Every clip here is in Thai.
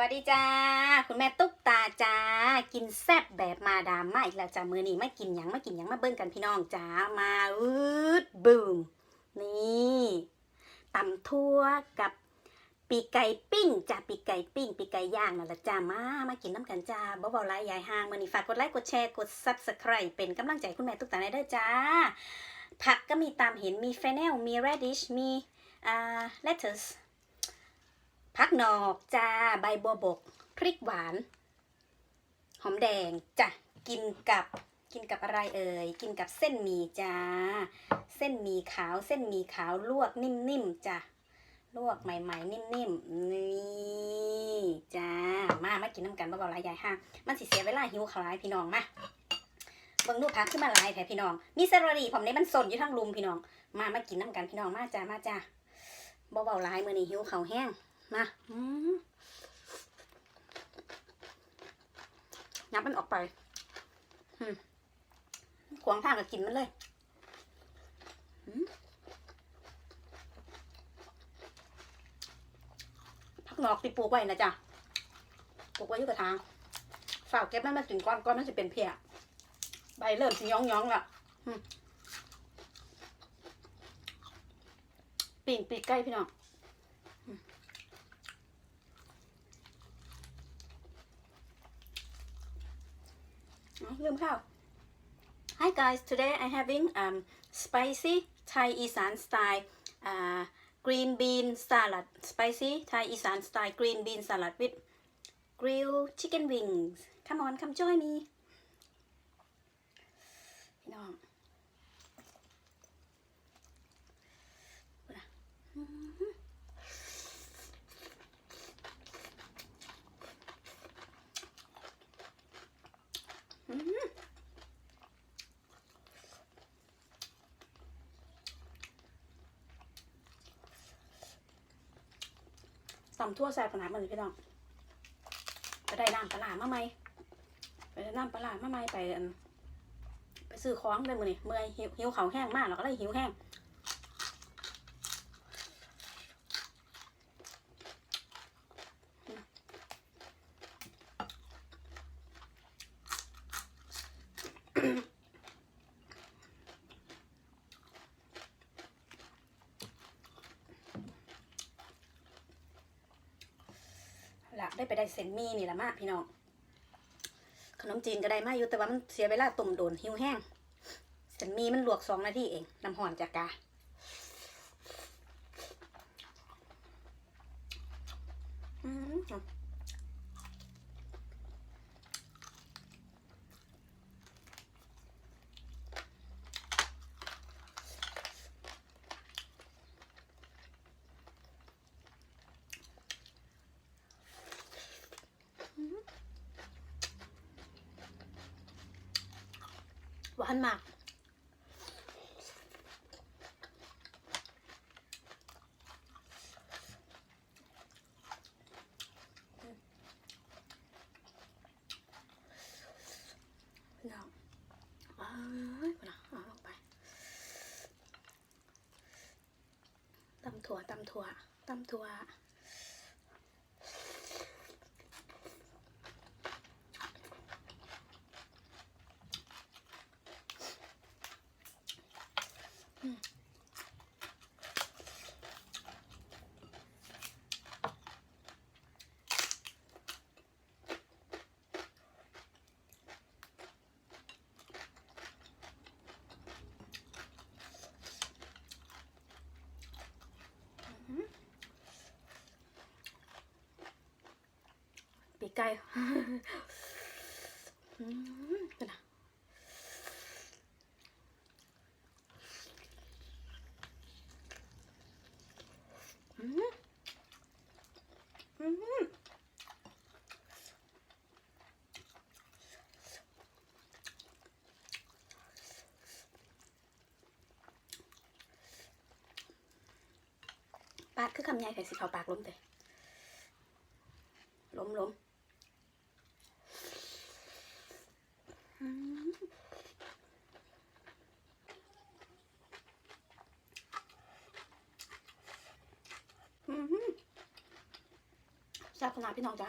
วัสดีจ้า คุณแม่ตุ๊กตาจ้า กินแซ่บแบบมาดามมาอีกแล้วจ้ามือนี้ไม่กินหยังไม่กินหยังมาเบิ้งกันพี่น้องจ้า มาอืดบูมนี่ตำทั่วกับปีกไก่ปิ้งจ้าปีกไก่ปิ้งปีกไก่ย่างนั่นแหละจ้ามามากินน้ำกันจ้าบ่เบาๆไรยายห่างมือนี้ฝากกดไลค์กดแชร์กด subscribe เป็นกำลังใจคุณแม่ตุ๊กตาได้เด้อจ้า ผักก็มีตามเห็นมีเฟเนลมี radish มีอ่า lettuce ผักหนอกจ้าใบบัวบก พริกหวาน หอมแดงจ้ะกินกับกินกับอะไรเอ่ยกินกับเส้นหมี่จ้า เส้นหมี่ขาวเส้นหมี่ขาวลวกนิ่มๆจ้ะลวกใหม่ๆนิ่มๆนี่จ้ามามากินน้ำกันเบาๆหลายใหญ่ห้างมันสิเสียเวลาหิวขาวหลายพี่น้องมาเบิ่งดูกพักขึ้นมาหลายแถพี่น้อง มีเซอร์รีผมในมันสนอยู่ทั้งลุมพี่น้อง มามากินน้ำกันพี่น้องมาจ้ามาจ้าเบาๆหลายมือนี้หิวขาวแห้ง มาอืมยับมันออกไปขวางทางก็กินมันเลยอืมผักหนอกที่ปลูกไว้นะจ๊ะปลูกไว้อยู่กระถางฝากเก็บมันมากินก้อนก้อนมันจะเป็นเพียใบเริ่มสิย้องย้องๆละปีนปีกใกล้พี่น้อง ลืมข้าว Hi guys today I having um spicy Thai อีสาน style uh green bean salad spicy Thai อีสาน style green bean salad with grilled chicken wings come on come join me พี่น้องอื้อหืออื้อหือ ตำทั่วแซ่บขนาดมันเลยพี่น้องไปได้น้ำปลาหมาไหมไปน้ำปลาหมาไหมไปไปซื้อของได้มือนี่เมื่อยหิวหิวเขาแห้งมากเราก็เลยหิวแห้งหลัก ได้เซนมี่นี่แหละมากพี่น้องขนมจีนก็ได้มาอยู่แต่ว่ามันเสียเวลาต้มโดนหิวแห้งเซนมี่มันลวกสองนาทีเองน้ำห่อนจากกาอืม หวานมากพี่น้องอ้ายพี่น้องเอาไปตำถั่วตำถั่วตำถั่ว ปีกไก่อืมเป็นะอืมอืมปาดคือคำใหญ่ไข่สิเขาปากล้มเตะล้มล้ม อืมอืม แซ่บขนาดพี่น้องจ้ะ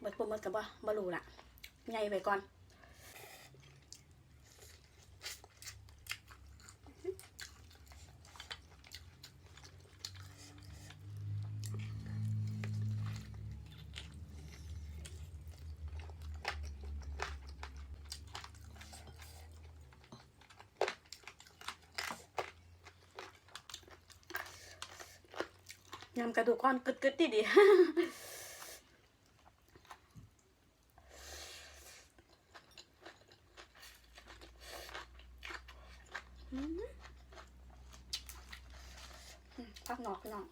เบิดปุ่มเบิดกับว่าบ่รู้ละไงไปก่อน ยำกระดูกก้อนกึดกึดดีดีอืมพักหนอกพี่น้อง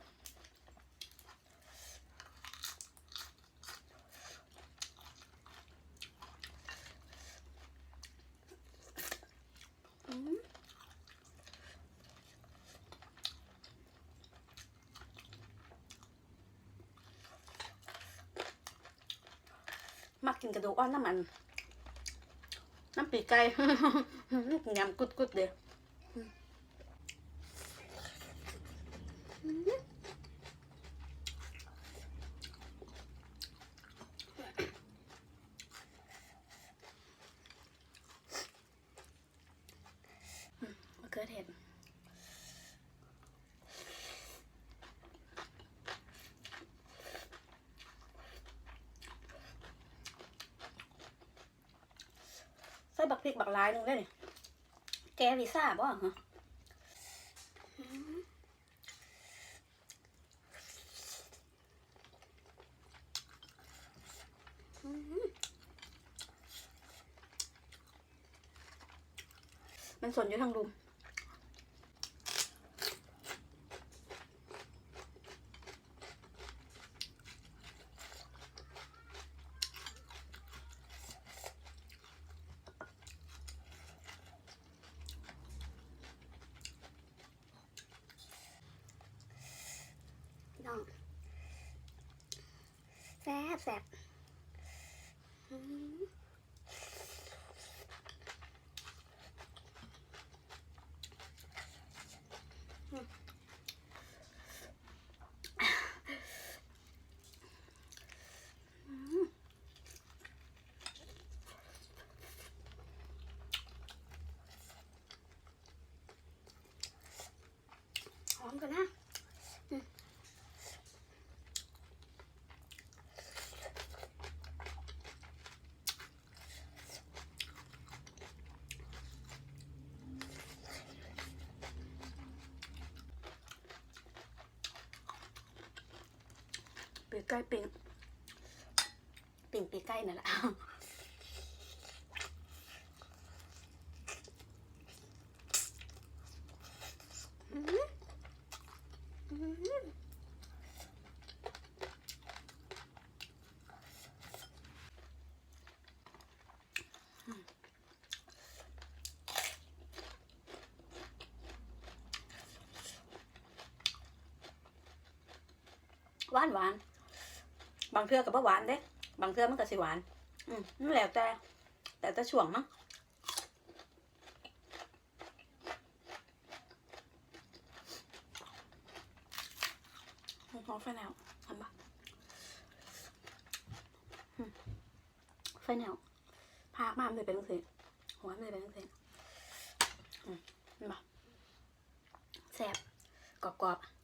อืมมั กินกระดูกอ่อนน้ำมัน น้ำปีกไก่ ยำกุดกุดเดียวมะเขือเทศใส่ บักพริกบักลายนึงได้นี่แกวีซ่าบ่ฮะมันสนอยู่ทางดุม ซ่บแซ่บอืมอืมหอมกันนะ ไก่ปิ่งปิ่งปีกไก่นั่นแหละอื้อหืออื้อหือหวานหวานางเทื่อกับหวานเด้ บางเทื่อมันก็สิหวาน อืมนั่นแล้วแต่ แต่แต่ช่วงมั้งหอมไฟแนวทำปะอืมไฟแนวพากมากเลยเป็นตังสีหัวมันเลยเป็นตังสีอืมเห็นปะแซ่บกรอบๆ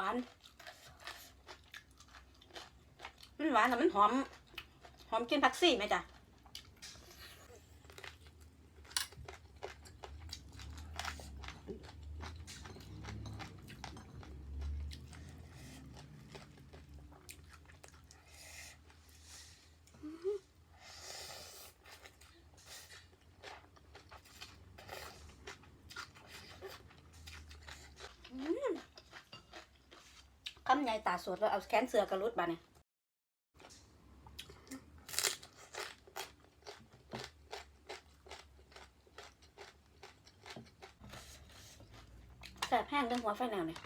วาน มันหวานแต่มันหอม หอมกินผักซี่ไหมจ๊ะำไงตาสวดเราเอาแขนเสือกระลุดมาเนี่ยแสบแห้งเรื่องหัวไฟแนวเนี่ย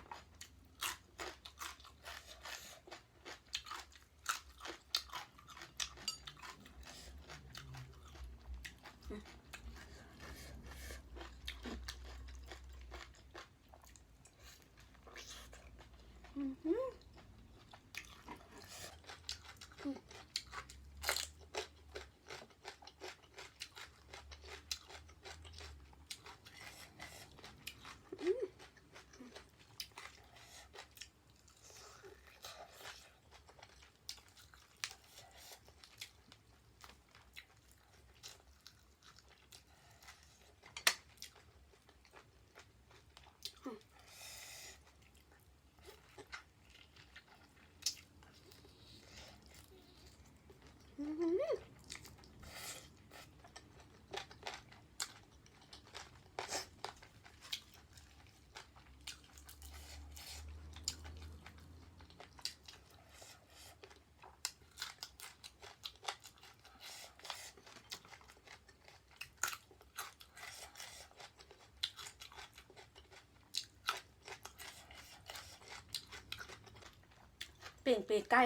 เปลี่ยนปีกไก่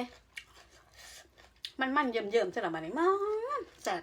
มันมันเยิ่มเยิ่มๆใช่หรอมันนี่มันแซ่บ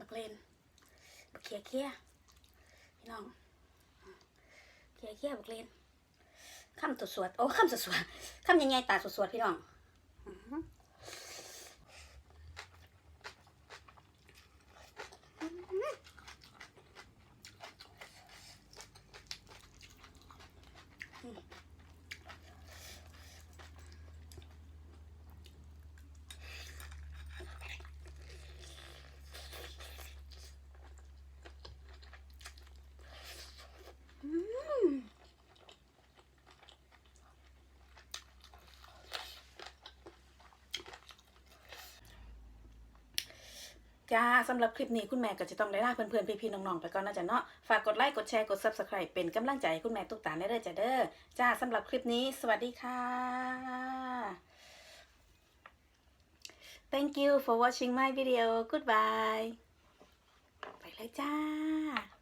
บัก เลนบักเคียเขียพี่น้องเคียเคียบักเลนคำตัวสวดโอ้คำตัวสวดคำยังไงตาสวดพี่น้องอื้อหือ จ้าสำหรับคลิปนี้คุณแม่ก็จะต้องได้ลาเพื่อนๆ พี่ๆ น้องๆ ไปก่อนนะจ๊ะเนาะ ฝากกดไลค์ กดแชร์ กด subscribe เป็นกำลังใจให้คุณแม่ตุ๊กตาได้เลยจ้ะเด้อ จ้าสำหรับคลิปนี้ สวัสดีค่ะ Thank you for watching my video goodbye ไปเลยจ้า